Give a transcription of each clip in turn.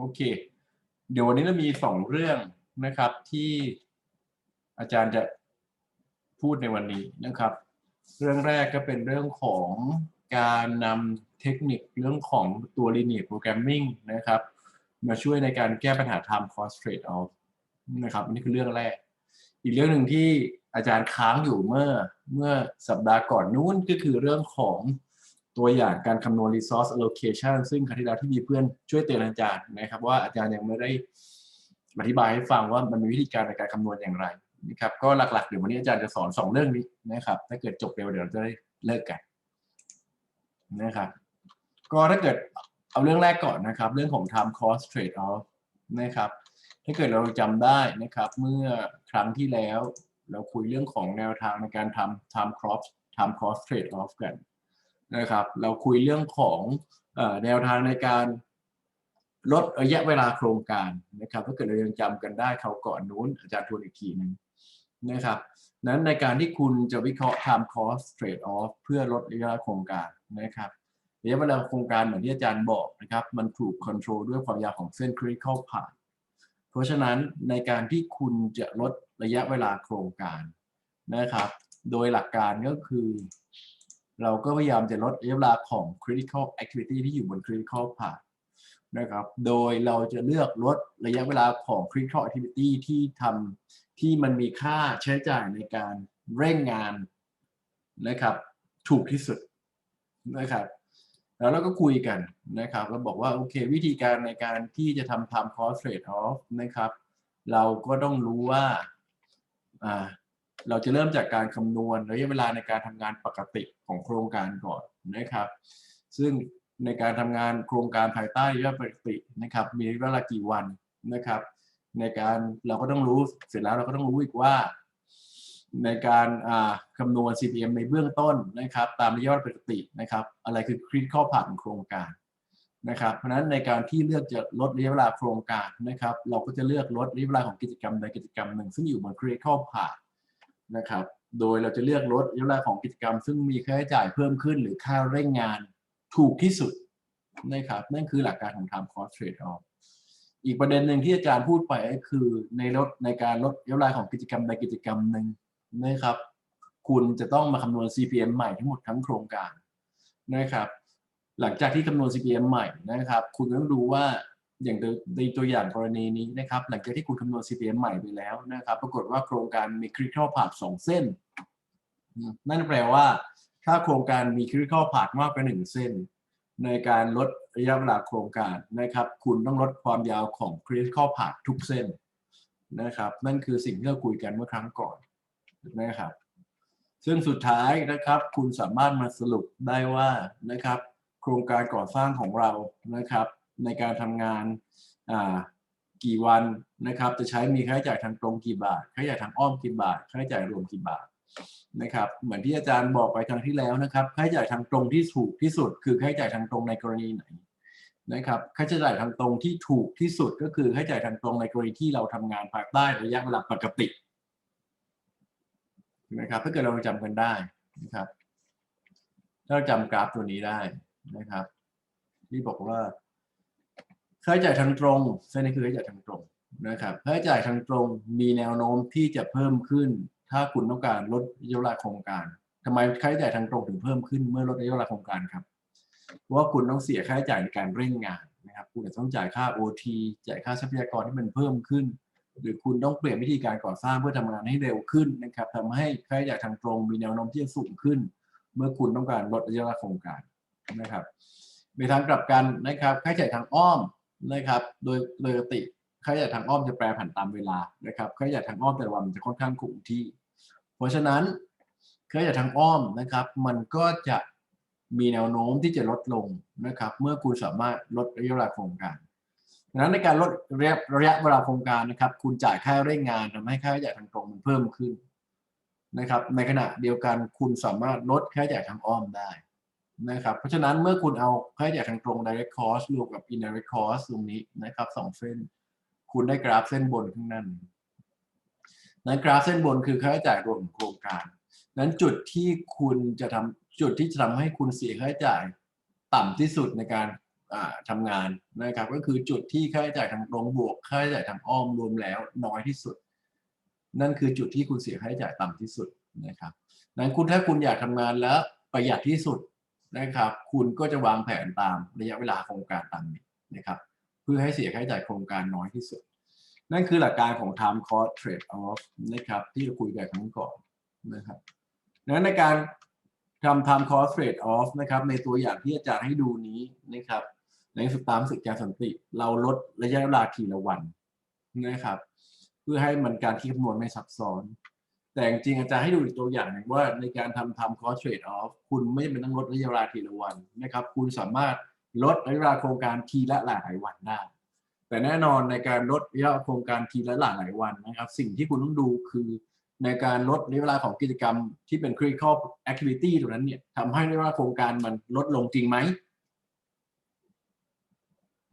โอเค เดี๋ยววันนี้เรามีสองเรื่องนะครับที่อาจารย์จะพูดในวันนี้นะครับ เรื่องแรกก็เป็นเรื่องของการนำเทคนิคเรื่องของตัว linear programming นะครับ มาช่วยในการแก้ปัญหา time cost trade off นะครับนี่คือเรื่องแรก อีกเรื่องหนึ่งที่อาจารย์ค้างอยู่เมื่อเมื่อสัปดาห์ก่อนนู้นก็คือเรื่องของ ตัวอย่างการคำนวณ resource allocation ซึ่งครั้งที่แล้วที่มีเพื่อนช่วยเตือนอาจารย์นะครับ ว่าอาจารย์ยังไม่ได้อธิบายให้ฟังว่ามันมีวิธีการในการคำนวณอย่างไรนะครับก็หลักๆเดี๋ยววันนี้อาจารย์จะสอนสองเรื่องนี้นะครับถ้าเกิดจบเร็วเดี๋ยวเราจะได้เลิกกันนะครับก็ถ้าเกิดเอาเรื่องแรกก่อนนะครับ เรื่องของ time cost trade off นะครับถ้าเกิดเราจำได้นะครับเมื่อครั้งที่แล้ว เราคุยเรื่องของแนวทางในการทำ time cost time cost trade off กัน นะครับ เราคุยเรื่องของแนวทางในการลดระยะเวลาโครงการนะครับถ้าเกิดเรายังจำกันได้เขาก่อนนู้นอาจารย์ทวนอีกทีหนึงนะครับนั้นในการที่คุณจะวิเคราะห์ time cost trade off เพื่อลดระยะเวลาโครงการนะครับระยะเวลาโครงการเหมือนที่อาจารย์บอกนะครับ มันถูกค o n t r o l ด้วยความยาวของเส้น critical path เพราะฉะนั้นในการที่คุณจะลดระยะเวลาโครงการนะครับ โดยหลักการก็คือ เราก็พยายามจะลดระยะเวลาของ critical activity ที่อยู่บน critical path นะครับ โดยเราจะเลือกลดระยะเวลาของ critical activity ที่ทำที่มันมีค่าใช้จ่ายในการเร่งงานนะครับ ถูกที่สุดนะครับ แล้วเราก็คุยกันนะครับเราบอกว่า โอเค วิธีการในการที่จะทำ time cost trade off นะครับ เราก็ต้องรู้ว่า เราจะเริ่มจากการคำนวณระยะเวลาในการทำงานปกติของโครงการก่อนนะครับ ซึ่งในการทำงานโครงการภายใต้ระยะปกตินะครับ มีระยะเวลากี่วันนะครับ ในการเราก็ต้องรู้เสร็จแล้วเราก็ต้องรู้อีกว่า ในการคำนวณ CPM ในเบื้องต้นนะครับ ตามระยะเวลาปกตินะครับ อะไรคือ critical path ของโครงการนะครับ เพราะฉะนั้นในการที่เลือกจะลดระยะเวลาโครงการนะครับ เราก็จะเลือกลดระยะเวลาของกิจกรรมใดกิจกรรมหนึ่ง ซึ่งอยู่บน critical path นะครับ โดยเราจะเลือกลดระยะเวลาของกิจกรรม ซึ่งมีค่าใช้จ่ายเพิ่มขึ้น หรือค่าเร่งงานถูกที่สุดนะครับ นั่นคือหลักการของ time cost trade off อีกประเด็นหนึ่งที่อาจารย์พูดไปก็คือในลดในการลดระยะเวลาของกิจกรรมใดกิจกรรมหนึ่งนะครับ คุณจะต้องมาคำนวณ CPM ใหม่ทั้งหมดทั้งโครงการนะครับ หลังจากที่คำนวณ CPM ใหม่นะครับ คุณต้องดูว่า อย่างในตัวอย่างกรณีนี้นะครับ หลังจากที่คุณคำนวณ CPM ใหม่ไปแล้วนะครับ ปรากฏว่าโครงการมี critical path สองเส้น นั่นแปลว่า ถ้าโครงการมี critical path มากกว่าหนึ่งเส้น ในการลดระยะเวลาโครงการนะครับ คุณต้องลดความยาวของ critical path ทุกเส้นนะครับ นั่นคือสิ่งที่เราคุยกันเมื่อครั้งก่อนนะครับ ซึ่งสุดท้ายนะครับ คุณสามารถมาสรุปได้ว่านะครับ โครงการก่อสร้างของเรานะครับ ในการทำงานกี่วันนะครับ จะใช้มีค่าใช้จ่ายทางตรงกี่บาทค่าใช้จ่ายทางอ้อมกี่บาทค่าใช้จ่ายรวมกี่บาทนะครับ เหมือนที่อาจารย์บอกไปครั้งที่แล้วนะครับ ค่าใช้จ่ายทางตรงที่ถูกที่สุด คือค่าใช้จ่ายทางตรงในกรณีไหนนะครับ ค่าใช้จ่ายทางตรงที่ถูกที่สุดก็คือค่าใช้จ่ายทางตรงในกรณีที่เราทำงานภายใต้ระยะเวลาปกตินะครับถ้าเกิดเราจำกันได้นะครับถ้าเราจำกราฟตัวนี้ได้นะครับที่บอกว่า ค่าใช้จ่ายทางตรงเส้นนี้คือค่าใช้จ่ายทางตรงนะครับค่าใช้จ่ายทางตรงมีแนวโน้มที่จะเพิ่มขึ้น ถ้าคุณต้องการลดระยะเวลาโครงการทำไมค่าใช้จ่ายทางตรงถึงเพิ่มขึ้นเมื่อลดระยะเวลาโครงการครับเพราะว่าคุณต้องเสียค่าใช้จ่ายในการเร่งงานนะครับ คุณจะต้องจ่ายค่า OT จ่ายค่าทรัพยากรที่มันเพิ่มขึ้น หรือคุณต้องเปลี่ยนวิธีการก่อสร้างเพื่อทำงานให้เร็วขึ้นนะครับทำให้ค่าใช้จ่ายทางตรงมีแนวโน้มที่จะสูงขึ้น เมื่อคุณต้องการลดระยะเวลาโครงการนะครับในทางกลับกันนะครับค่าใช้จ่ายทางอ้อม นะครับ โดยโดยปกติค่าใช้จ่ายทางอ้อมจะแปรผันตามเวลานะครับค่าใช้จ่ายทางอ้อมแต่ละวันมันจะค่อนข้างคงที่ เพราะฉะนั้นค่าใช้จ่ายทางอ้อมนะครับ มันก็จะมีแนวโน้มที่จะลดลงนะครับ เมื่อคุณสามารถลดระยะเวลาโครงการดังนั้นในการลดระยะระยะเวลาโครงการนะครับ คุณจ่ายค่าเร่งงานทำให้ค่าใช้จ่ายทางตรงมันเพิ่มขึ้นนะครับ ในขณะเดียวกันคุณสามารถลดค่าใช้จ่ายทางอ้อมได้ นะครับ เพราะฉะนั้นเมื่อคุณเอาค่าใช้จ่ายทางตรง direct cost รวมกับ indirect cost ตรงนี้นะครับสองเส้น คุณได้กราฟเส้นบนข้างนั้นนั้นกราฟเส้นบนคือค่าใช้จ่ายรวมโครงการ นั้นจุดที่คุณจะทำจุดที่จะทำให้คุณเสียค่าใช้จ่ายต่ำที่สุดในการอ่าทำงานนะครับ ก็คือจุดที่ค่าใช้จ่ายทางตรงบวกค่าใช้จ่ายทางอ้อมรวมแล้วน้อยที่สุด นั่นคือจุดที่คุณเสียค่าใช้จ่ายต่ำที่สุดนะครับนั้นคุณถ้าคุณอยากทำงานแล้วประหยัดที่สุด นะครับ คุณก็จะวางแผนตามระยะเวลาโครงการตามนี้นะครับ เพื่อให้เสียค่าใช้จ่ายโครงการน้อยที่สุด นั่นคือหลักการของ time cost trade off นะครับ ที่เราคุยกันครั้งก่อนนะครับดังนั้นในการทำ time cost trade off นะครับ ในตัวอย่างที่อาจารย์ให้ดูนี้นะครับ ในสุดตามสึกการสันติ เราลดระยะเวลาทีละวันนะครับ เพื่อให้มันการคิดคำนวณไม่ซับซ้อน แต่จริงอาจารย์ให้ดูอีกตัวอย่างหนึ่งว่าในการทำ time cost trade off คุณไม่จำเป็นต้องลดระยะเวลาทีละวันนะครับ คุณสามารถลดระยะเวลาโครงการทีละหลายวันได้ แต่แน่นอนในการลดระยะโครงการทีละหลายหลายวันนะครับ สิ่งที่คุณต้องดูคือในการลดระยะเวลาของกิจกรรมที่เป็น critical activity ตรงนั้นเนี่ยทำให้ระยะเวลาโครงการมันลดลงจริงไหม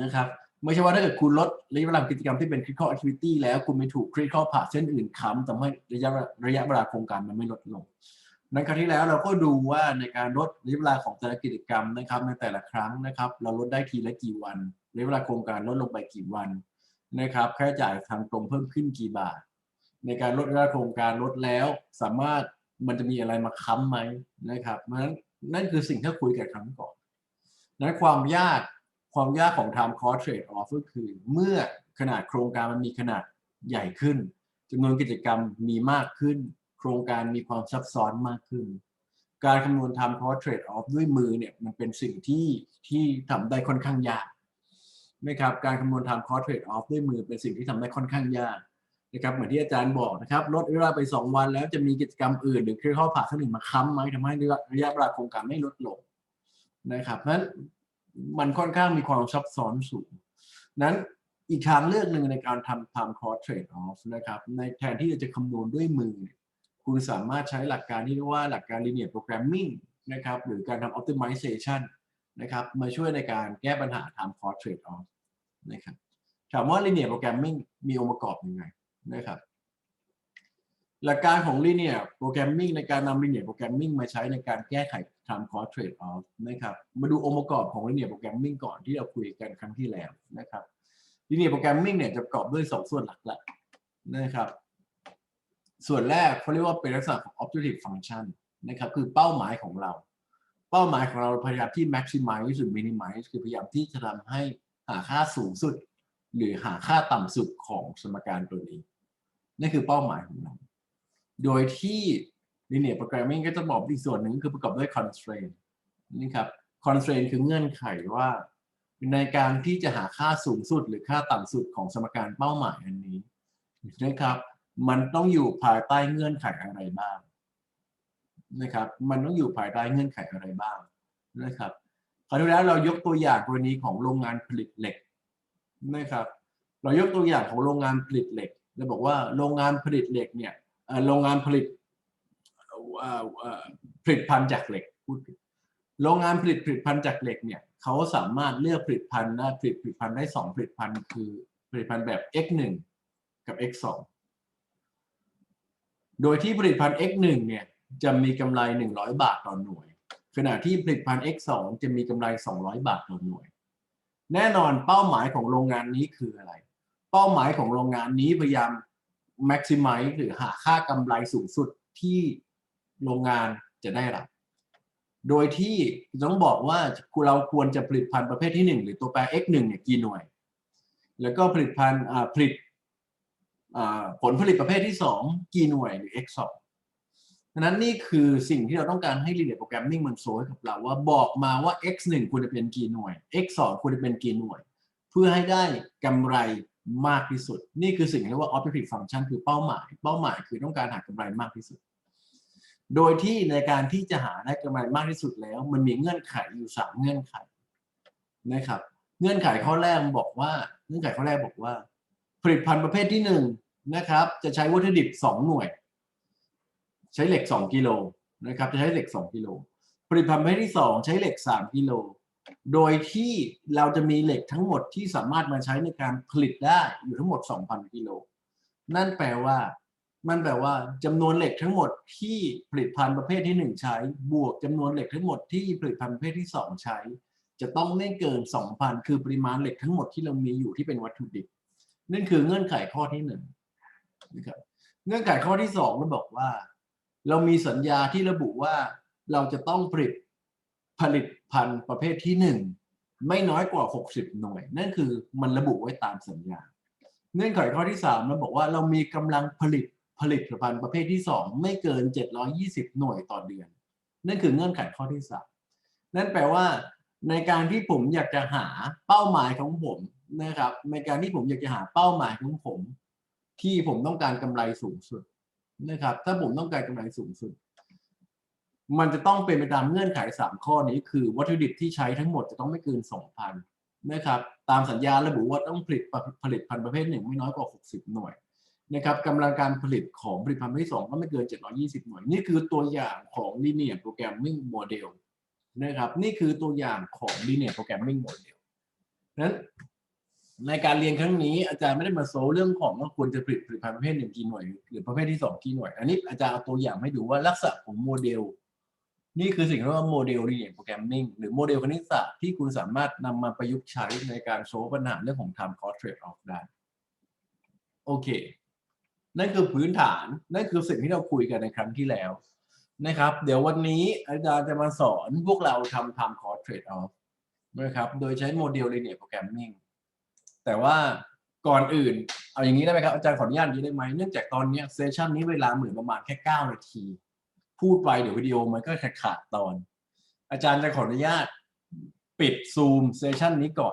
นะครับ ไม่ใช่ว่าถ้าเกิดคุณลดระยะเวลากิจกรรมที่เป็น critical activity แล้วคุณไม่ถูก critical path เส้นอื่นค้ำทำให้ระยะระยะเวลาโครงการมันไม่ลดลงในครั้งที่แล้วเราก็ดูว่าในการลดระยะเวลาของแต่ละกิจกรรมนะครับในแต่ละครั้งนะครับ เราลดได้ทีละกี่วันระยะเวลาโครงการลดลงไปกี่วันนะครับค่าใช้จ่ายทางตรงเพิ่มขึ้นกี่บาท ในการลดระยะเวลาโครงการลดแล้ว สามารถมันจะมีอะไรมาค้ำไหมนะครับเพราะฉะนั้นนั่นคือสิ่งที่คุยกันครั้งก่อนนั้นความยาก ความยากของ time cost trade off ก็คือ เมื่อขนาดโครงการมันมีขนาดใหญ่ขึ้นจำนวนกิจกรรมมีมากขึ้น โครงการมีความซับซ้อนมากขึ้น การคำนวณ time cost trade off ด้วยมือเนี่ยมันเป็นสิ่งที่ที่ทำได้ค่อนข้างยากนะครับการคำนวณ time cost trade off ด้วยมือเป็นสิ่งที่ทำได้ค่อนข้างยากนะครับเหมือนที่อาจารย์บอกนะครับลดเวลาไป 2 วันแล้วจะมีกิจกรรมอื่น หรือเครื่องข้อผ่าท่านอื่นมาค้ำไหมทำให้ระยะเวลาโครงการไม่ลดลงนะครับเพราะฉะนั้น มันค่อนข้างมีความซับซ้อนสูง นั้นอีกทางเลือกหนึ่งในการทำ time cost trade off นะครับ ในแทนที่จะคำนวณด้วยมือ คุณสามารถใช้หลักการที่เรียกว่าหลักการ linear programming นะครับหรือการทำ optimization นะครับมาช่วยในการแก้ปัญหา time cost trade off นะครับถามว่า linear programming มีองค์ประกอบยังไงนะครับ หลักการของ linear programming ในการนำ linear programming มาใช้ในการแก้ไข time cost trade off นะครับ มาดูองค์ประกอบของ linear programming ก่อนที่เราคุยกันครั้งที่แล้วนะครับ linear programming เนี่ยจะประกอบด้วย 2 ส่วนหลักๆนะครับ ส่วนแรกเขาเรียกว่าเป็นลักษณะของ objective function นะครับ คือเป้าหมายของเรา เป้าหมายของเราพยายามที่ maximize หรือ minimize คือพยายามที่จะทำให้หาค่าสูงสุด หรือหาค่าต่ำสุดของสมการตัวนี้นั่นคือเป้าหมายของเรา โดยที่ linear programming ก็จะบอกอีกส่วนหนึ่งคือประกอบด้วย constraint นี่ครับ constraint คือเงื่อนไขว่า ในการที่จะหาค่าสูงสุดหรือค่าต่ำสุดของสมการเป้าหมายอันนี้นะครับ มันต้องอยู่ภายใต้เงื่อนไขอะไรบ้างนะครับ มันต้องอยู่ภายใต้เงื่อนไขอะไรบ้างนะครับคราวที่แล้วเรายกตัวอย่างกรณีของโรงงานผลิตเหล็กนะครับ เรายกตัวอย่างของโรงงานผลิตเหล็กเราบอกว่าโรงงานผลิตเหล็กเนี่ย โรงงานผลิตผลิตภัณฑ์จากเหล็กพูดโรงงานผลิตผลิตภัณฑ์จากเหล็กเนี่ยเขาสามารถเลือกผลิตภัณฑ์ได้ผลิตผลิตภัณฑ์ได้สองผลิตภัณฑ์คือผลิตภัณฑ์แบบ x1 กับ x2 โดยที่ผลิตภัณฑ์ x1 เนี่ยจะมีกำไร 100 บาทต่อหน่วย ขณะที่ผลิตภัณฑ์ x2 จะมีกำไร 200 บาทต่อหน่วย แน่นอนเป้าหมายของโรงงานนี้คืออะไร เป้าหมายของโรงงานนี้พยายาม maximize หรือหาค่ากำไรสูงสุดที่โรงงานจะได้รับ โดยที่ต้องบอกว่าเราควรจะผลิตภัณฑ์ประเภทที่ 1 หรือตัวแปร x1 เนี่ยกี่หน่วย แล้วก็ผลิตภัณฑ์ผลิตผลผลิตประเภทที่ 2 กี่หน่วยหรือ x2 ดังนั้นนี่คือสิ่งที่เราต้องการให้ linear programming มันโซ่กับเราว่าบอกมาว่า x1 ควรจะเป็นกี่หน่วย x2 ควรจะเป็นกี่หน่วย เพื่อให้ได้กำไร มากที่สุด นี่คือสิ่งที่เรียกว่า objective function คือเป้าหมาย เป้าหมายคือต้องการหากำไรมากที่สุด โดยที่ในการที่จะหาได้กำไรมากที่สุดแล้ว มันมีเงื่อนไขอยู่สามเงื่อนไขนะครับ เงื่อนไขข้อแรกบอกว่า เงื่อนไขข้อแรกบอกว่า ผลิตภัณฑ์ประเภทที่หนึ่งนะครับ จะใช้วัตถุดิบสองหน่วย ใช้เหล็กสองกิโลนะครับ จะใช้เหล็กสองกิโล ผลิตภัณฑ์ประเภทที่สองใช้เหล็กสามกิโล โดยที่เราจะมีเหล็กทั้งหมดที่สามารถมาใช้ในการผลิตได้อยู่ทั้งหมด 2,000 กิโล นั่นแปลว่า มันแปลว่าจำนวนเหล็กทั้งหมดที่ผลิตภัณฑ์ประเภทที่ 1 ใช้ บวกจำนวนเหล็กทั้งหมดที่ผลิตภัณฑ์ประเภทที่ 2 ใช้ จะต้องไม่เกิน 2,000 คือปริมาณเหล็กทั้งหมดที่เรามีอยู่ที่เป็นวัตถุดิบนั่นคือเงื่อนไขข้อที่หนึ่งนะครับเงื่อนไขข้อที่สองเราบอกว่า เรามีสัญญาที่ระบุว่าเราจะต้องผลิตผลิต ภัณฑ์ประเภทที่หนึ่งไม่น้อยกว่า 60 หน่วย นั่นคือมันระบุไว้ตามสัญญา เงื่อนไขข้อที่สามเราบอกว่าเรามีกำลังผลิตผลิตภัณฑ์ประเภทที่สองไม่เกิน 720 หน่วยต่อเดือน นั่นคือเงื่อนไขข้อที่สามนั่นแปลว่า ในการที่ผมอยากจะหาเป้าหมายของผมนะครับ ในการที่ผมอยากจะหาเป้าหมายของผม ที่ผมต้องการกำไรสูงสุดนะครับ ถ้าผมต้องการกำไรสูงสุด มันจะต้องเป็นไปตามเงื่อนไขสามข้อนี้คือวัตถุดิบที่ใช้ทั้งหมดจะต้องไม่เกินสองพันนะครับตามสัญญาระบุว่าต้องผลิตผลิตภัณฑ์ประเภทหนึ่งไม่น้อยกว่า 60 หน่วยนะครับกำลังการผลิตของผลิตภัณฑ์ประเภทที่สองก็ไม่เกิน 720 หน่วย นี่คือตัวอย่างของ linear programming model นะครับนี่คือตัวอย่างของ linear programming model นั้นในการเรียนครั้งนี้อาจารย์ไม่ได้มาโซเรื่องของว่าควรจะผลิตผลิตภัณฑ์ประเภทหนึ่งกี่หน่วยหรือประเภทที่สองกี่หน่วย อันนี้อาจารย์เอาตัวอย่างให้ดูว่าลักษณะของโมเดล นี่คือสิ่งที่เรียกว่าโมเดล linear programming หรือโมเดลคณิตศาสตร์ที่คุณสามารถนำมาประยุกต์ใช้ในการโซลปัญหาเรื่องของ time cost trade off ได้ โอเค นั่นคือพื้นฐาน นั่นคือสิ่งที่เราคุยกันในครั้งที่แล้วนะครับ เดี๋ยววันนี้อาจารย์จะมาสอนพวกเราทำ time cost trade off นะครับ โดยใช้โมเดล linear programming แต่ว่าก่อนอื่น เอาอย่างนี้ได้ไหมครับอาจารย์ขออนุญาตอย่างนี้ได้ไหมเนื่องจากตอนนี้เซสชันนี้เวลาเหมือนประมาณแค่ 9 นาที พูดไปเดี๋ยววิดีโอมันก็ขาดตอน อาจารย์จะขออนุญาตปิดซูมเซสชันนี้ก่อน